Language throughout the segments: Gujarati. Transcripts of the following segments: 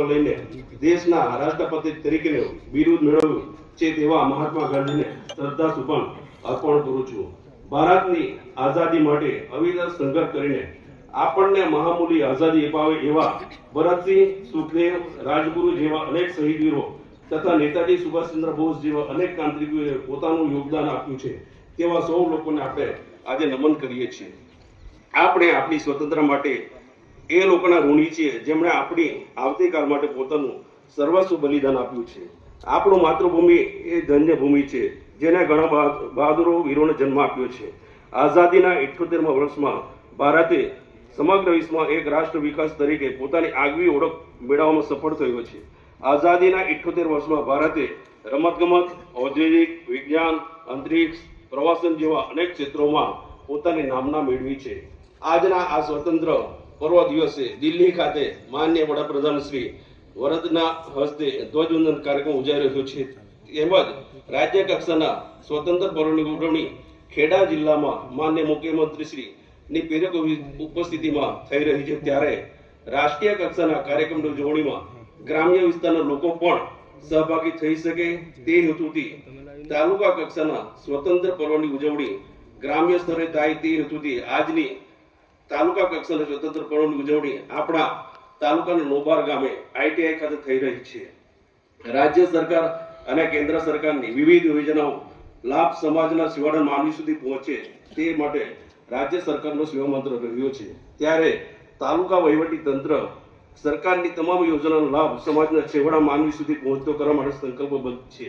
જન્મ લઈને દેશના રાષ્ટ્રપતિ તરીકેનું બિરુદ મેળવ્યું. છે તેવા મહાત્મા ગાંધીને શ્રદ્ધા સુપન અર્પણ કરું છું. ભારતની આઝાદી માટે અવિરત સંઘર્ષ કરીને આપણને મહામૂલી આઝાદી અપાવે એવા ભરતસિંહ, સુખદેવ, રાજગુરુ જેવા અનેક શહીદવીરો તથા નેતાજી સુભાષચંદ્ર બોઝ જેવા અનેક ક્રાંતિવીરોએ પોતાનું યોગદાન આપ્યું છે. તેવા સૌ લોકોને આપણે આજે નમન કરીએ છીએ. આપણે આપણી સ્વતંત્ર માટે એ લોકોના ઋણી છીએ જેમણે આપણી આવતીકાલ માટે પોતાનું સર્વસ્વ બલિદાન આપ્યું છે. આપણું માતૃભૂમિ એ ધન્ય ભૂમિ છે, જેને ઘણા બહા- બહાદુરો વીરોને જન્મ આપ્યો છે. આઝાદીના ઇઠોતેરમાં વર્ષમાં ભારતે સમગ્ર વિશ્વમાં એક રાષ્ટ્ર વિકાસ તરીકે પોતાની આગવી ઓળખ મેળવવામાં સફળ થયો છે. આઝાદીના ઇઠોતેર વર્ષમાં ભારતે રમતગમત, ઔદ્યોગિક વિજ્ઞાન, અંતરિક્ષ, પ્રવાસન જેવા અનેક ક્ષેત્રોમાં પોતાની નામના મેળવી છે. આજના આ સ્વતંત્ર પર્વ દિવસે દિલ્હી ખાતે માન્ય વડાપ્રધાન શ્રી વરદના હસ્તે ધ્વજવંદન કાર્યક્રમ ઉજાઈ રહ્યો છે તેમજ રાજ્ય કક્ષાના સ્વતંત્ર પર્વની ઉજવણી ખેડા જિલ્લામાં માન્ય મુખ્યમંત્રી શ્રી ની પ્રેરક ઉપસ્થિતિમાં થઈ રહી છે. ત્યારે રાષ્ટ્રીય કક્ષાના કાર્યક્રમની ઉજવણીમાં ગ્રામ્ય વિસ્તારના લોકો પણ સહભાગી થઈ શકે તે હેતુથી તાલુકા કક્ષાના સ્વતંત્ર પર્વની ઉજવણી ગ્રામ્ય સ્તરે થાય તે હેતુથી આજની તાલુકા કક્ષાના સ્વતંત્ર પર્વની ઉજવણી આપણા તાલુકાના નોબાર ગામે આઈટીઆઈ ખાતે થઈ રહી છે. રાજ્ય સરકાર અને કેન્દ્ર સરકારની વિવિધ યોજનાઓ લાભ સમાજના છેવાડા માનવી સુધી પહોંચે તે માટે રાજ્ય સરકારનો સેવા મંત્ર રહ્યો છે. ત્યારે તાલુકા વહીવટી તંત્ર સરકારની તમામ યોજનાનો લાભ સમાજના છેવાડા માનવી સુધી પહોંચતો કરવા માટે સંકલ્પબદ્ધ છે.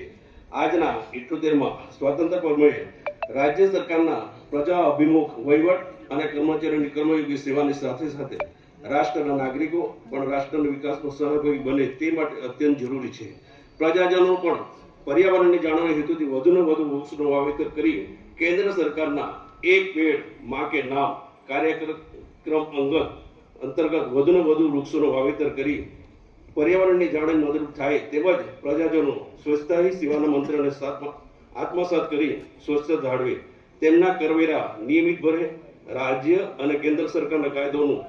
આજના ઇઠોતેરમાં સ્વાતંત્ર્ય પર્વે રાજ્ય સરકારના પ્રજા અભિમુખ વહીવટ અને કર્મચારીઓની કર્મયોગી સેવાની સાથે સાથે રાષ્ટ્રના નાગરિકો પણ રાષ્ટ્રના વિકાસમાં સહભાગી બને તે માટે અત્યંત જરૂરી છે. પ્રજાજનો પણ પર્યાવરણને જાળવણી હેતુથી વધુને વધુ વૃક્ષનું વાવેતર કરી કેન્દ્ર સરકારના એક પેડ મા કે નામ કાર્યક્રમ અંગત અંતર્ગત વધુને વધુ વૃક્ષોનું વાવેતર કરી પર્યાવરણની જાળવણી મદદરૂપ થાય તેમજ પ્રજાજનો સ્વચ્છતા હી સેવાના મંત્રને આત્મસાત કરી સ્વચ્છતા જાળવે. તેમના કરવેરા નિયમિત ભરે રાજ્ય અને કેન્દ્ર સરકારના કાયદોનું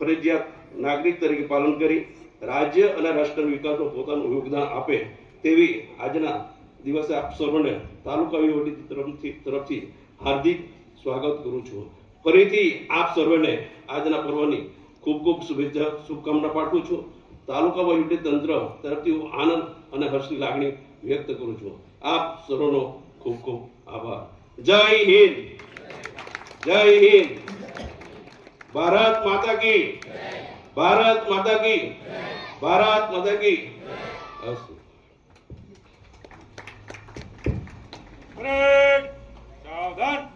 ફરજિયાત નાગરિક તરીકે પાલન કરી રાજ્ય અને રાષ્ટ્રના વિકાસમાં પોતાનું યોગદાન આપે તેવી આજના દિવસે આપ સર્વને તાલુકા વહીવટી તરફથી તરફથી હાર્દિક સ્વાગત કરું છું. ફરીથી આપ સર્વને આજના પર્વની ખૂબ ખૂબ શુભેચ્છા, શુભકામના પાઠવું છું. તાલુકા વહીવટી તંત્ર તરફથી હું આનંદ અને હર્ષની લાગણી વ્યક્ત કરું છું. આપ સર્વનો ખૂબ ખૂબ આભાર. જય હિન્દ! જય હિન્દ. ભારત માતા કી. ભારત માતા કી. ભારત માતા કી. સાવધાન.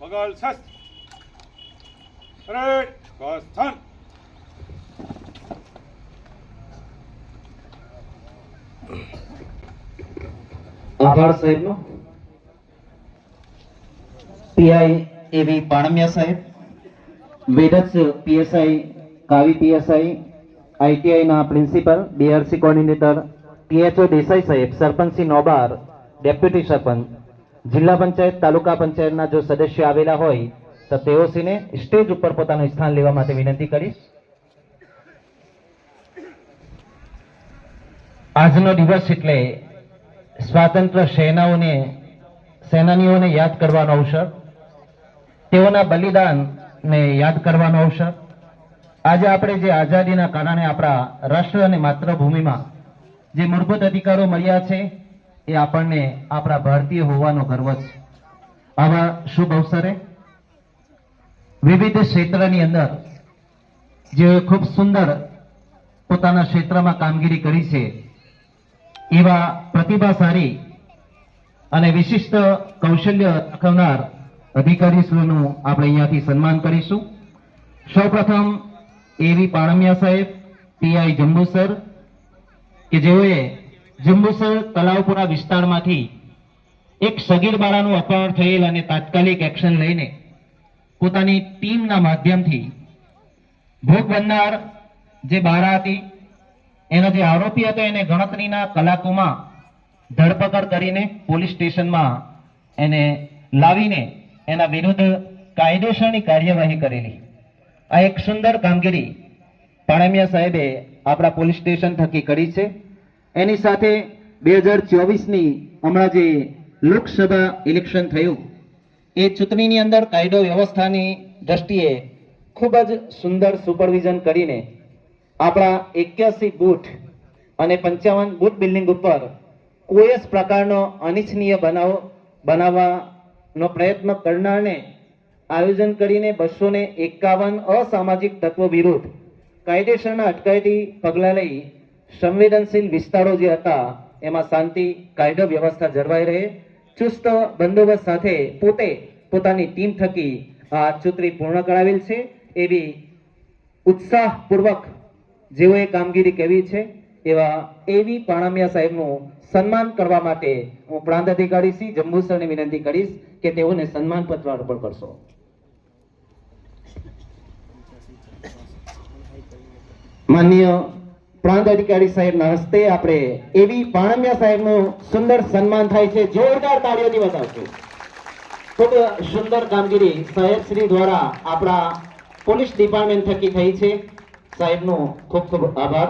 બગલ શસ્ત્ર સ્થાન આભાર સાહેબનો પીઆઈ એવી પાણમિયા સાહેબ વેદસ પીએસઆઈ કાવી PSI આઈટીઆઈના principal BRC coordinator PHO Desai સાહેબ સરપંચ શ્રી નોબાર ડેપ્યુટી સરપંચ જિલ્લા પંચાયત, તાલુકા પંચાયતના જો સદસ્ય આવેલા હોય, તો તેઓશ્રીને સ્ટેજ ઉપર પોતાનું સ્થાન લેવા માટે વિનંતી કરીશ. આજનો દિવસ એટલે સ્વાતંત્ર્ય સેનાઓને, સેનાનીઓને યાદ કરવાનો અવસર, તેઓના બલિદાનને યાદ કરવાનો અવસર. આજે આપણે જે આઝાદીના કારણે આપણા રાષ્ટ્ર અને માતૃભૂમિમાં જે મૂળભૂત અધિકારો મળ્યા છે એ આપણને આપણા ભારતીય હોવાનો ગર્વ છે. આવા શુભ અવસરે? વિવિધ ક્ષેત્રની અંદર જે ખૂબ સુંદર પોતાના ક્ષેત્રમાં કામગીરી કરી છે, એવા પ્રતિભાશાળી અને વિશિષ્ટ કૌશલ્ય દાખવનાર અધિકારીશ્રીનું આપણે અહીંયાથી સન્માન કરીશું. સૌપ્રથમ એવી પાણમિયા સાહેબ પીઆઈ જંબુસર, કે જેઓએ જંબુસર તલાવપુરા વિસ્તારમાંથી એક સગીર બાળાનું અપહરણ થયેલ અને તાત્કાલિક એક્શન લઈને પોતાની ટીમના માધ્યમથી ભોગ બનનાર જે બાળા હતી, એનો જે આરોપી હતો, એને ગણતરીના કલાકોમાં ધરપકડ કરીને પોલીસ સ્ટેશનમાં એને લાવીને એના વિરુદ્ધ કાયદેસરની કાર્યવાહી કરેલી. આ એક સુંદર કામગીરી પાણમિયા સાહેબે આપણા પોલીસ સ્ટેશન થકી કરી છે. એની સાથે બે હજાર ચોવીસની હમણાં જે લોકસભા ઇલેક્શન થયું, એ ચૂંટણીની અંદર કાયદો વ્યવસ્થાની દ્રષ્ટિએ ખૂબ જ સુંદર સુપરવિઝન કરીને આપણા એક્યાસી બૂથ અને પંચાવન બૂથ બિલ્ડિંગ ઉપર કોઈ જ પ્રકારનો અનિચ્છનીય બનાવ બનાવવાનો પ્રયત્ન કરનારને આયોજન કરીને બસો ને એકાવન અસામાજિક તત્વો વિરુદ્ધ કાયદેસરના અટકાયતી પગલાં લઈ સંવેદનશીલ વિસ્તારો જે હતા, એમાં શાંતિ, કાયદો વ્યવસ્થા જળવાઈ રહે. ચુસ્ત બંદોબસ્ત સાથે પોતે પોતાની ટીમ થકી આ ચૂંટણી પૂર્ણ કરાવેલ છે. એવી ઉત્સાહપૂર્વક જેઓએ કામગીરી કેવી છે, એવા એવી પાણામિયા સાહેબનું સન્માન કરવા માટે હું પ્રાંત અધિકારી શ્રી જંબુસરને વિનંતી કરીશ કે તેઓને સન્માન પત્ર અર્પણ કરશો. માનનીય પ્રાંત અધિકારી સાહેબના હસ્તે આપણે એવી પાણમિયા સાહેબનું સુંદર સન્માન થાય છે. જોરદાર તાળીઓથી બતાવશું ખૂબ સુંદર કામગીરી સાહેબ શ્રી દ્વારા આપણા પોલીસ ડિપાર્ટમેન્ટ થકી થઈ છે. સાહેબનો ખૂબ ખૂબ આભાર.